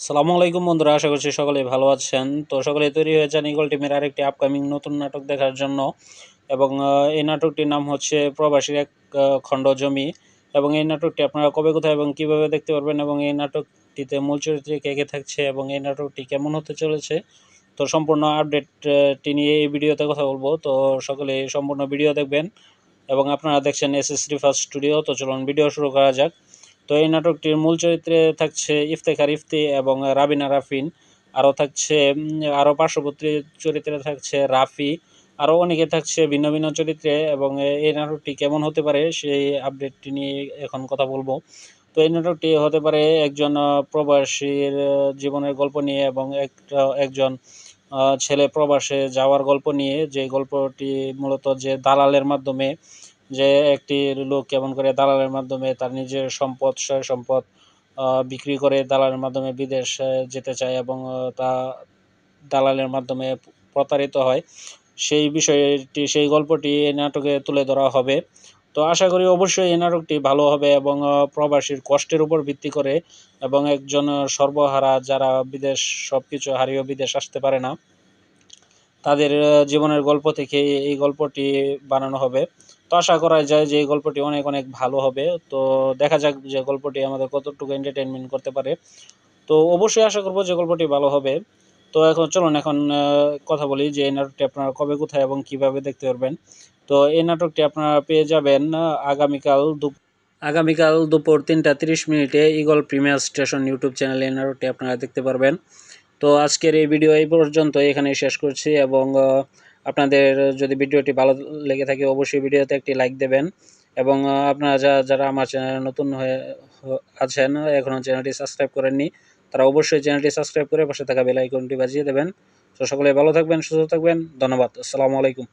সালামু আলাইকুম বন্ধুরা, আশা করছি সকলে ভালো আছেন। তো সকলে তৈরি হয়েছেন ইগল টিমের আরেকটি আপকামিং নতুন নাটক দেখার জন্য। এবং এই নাটকটির নাম হচ্ছে প্রবাসীর এক খণ্ড জমি। এবং এই নাটকটি আপনারা কবে, কোথায় এবং কীভাবে দেখতে পারবেন এবং এই নাটকটিতে মূল চরিত্রে কে কে থাকছে এবং এই নাটকটি কেমন হতে চলেছে? তো সম্পূর্ণ আপডেটটি নিয়ে এই ভিডিওতে কথা বলব। তো সকলে সম্পূর্ণ ভিডিও দেখবেন। এবং আপনারা দেখছেন এস এস ফার্স্ট স্টুডিও তো চলুন ভিডিও শুরু করা যাক। তো এই নাটকটির মূল চরিত্রে থাকছে ইফতেখার ইফতি এবং রাবিনা রাফিন। আরও থাকছে আরও পার্শ্ববর্তী চরিত্রে থাকছে রাফি। আরও অনেকে থাকছে ভিন্ন ভিন্ন চরিত্রে এবং এই নাটকটি কেমন হতে পারে সেই আপডেটটি নিয়ে এখন কথা বলব। তো এই নাটকটি হতে পারে একজন প্রবাসীর জীবনের গল্প নিয়ে এবং একটা, একজন ছেলে প্রবাসে যাওয়ার গল্প নিয়ে। যে গল্পটি মূলত যে দালালের মাধ্যমে যে একটি লোক কেমন করে দালালের মাধ্যমে তার নিজের সম্পদ সম্পদ বিক্রি করে দালালের মাধ্যমে বিদেশ যেতে চায় এবং তা দালালের মাধ্যমে প্রতারিত হয়। সেই বিষয়টি, সেই গল্পটি এই নাটকে তুলে ধরা হবে। তো আশা করি অবশ্যই এই নাটকটি ভালো হবে এবং প্রবাসীর কষ্টের উপর ভিত্তি করে এবং একজন সর্বহারা যারা বিদেশ সব কিছু হারিয়েও বিদেশ আসতে পারে না, তাদের জীবনের গল্প থেকে এই গল্পটি বানানো হবে। তো আশা করা যায় যে এই গল্পটি অনেক অনেক ভালো হবে। তো দেখা যাক যে গল্পটি আমাদের কতটুকু এন্টারটেনমেন্ট করতে পারে। তো অবশ্যই আশা করব যে গল্পটি ভালো হবে। তো এখন চলুন, এখন কথা বলি যে এই নাটকটি আপনারা কবে, কোথায় এবং কীভাবে দেখতে পারবেন। তো এই নাটকটি আপনারা পেয়ে যাবেন আগামীকাল দুপ, আগামীকাল দুপুর তিনটা তিরিশ মিনিটে ইগল প্রিমিয়ার স্টেশন ইউটিউব চ্যানেলে এই নাটকটি আপনারা দেখতে পারবেন। তো আজকের এই ভিডিও এই পর্যন্ত এখানেই শেষ করছি এবং আপনাদের যদি ভিডিওটি ভালো লেগে থাকে, অবশ্যই ভিডিওতে একটি লাইক দেবেন। এবং আপনারা যা- যারা আমার চ্যানেলে নতুন হয়ে আছেন এখনও চ্যানেলটি সাবস্ক্রাইব করেননি, তারা অবশ্যই চ্যানেলটি সাবস্ক্রাইব করে পাশে থাকা বেল আইকনটি বাজিয়ে দেবেন। তো সকলে ভালো থাকবেন, সুস্থ থাকবেন, ধন্যবাদ, আসসালামু আলাইকুম।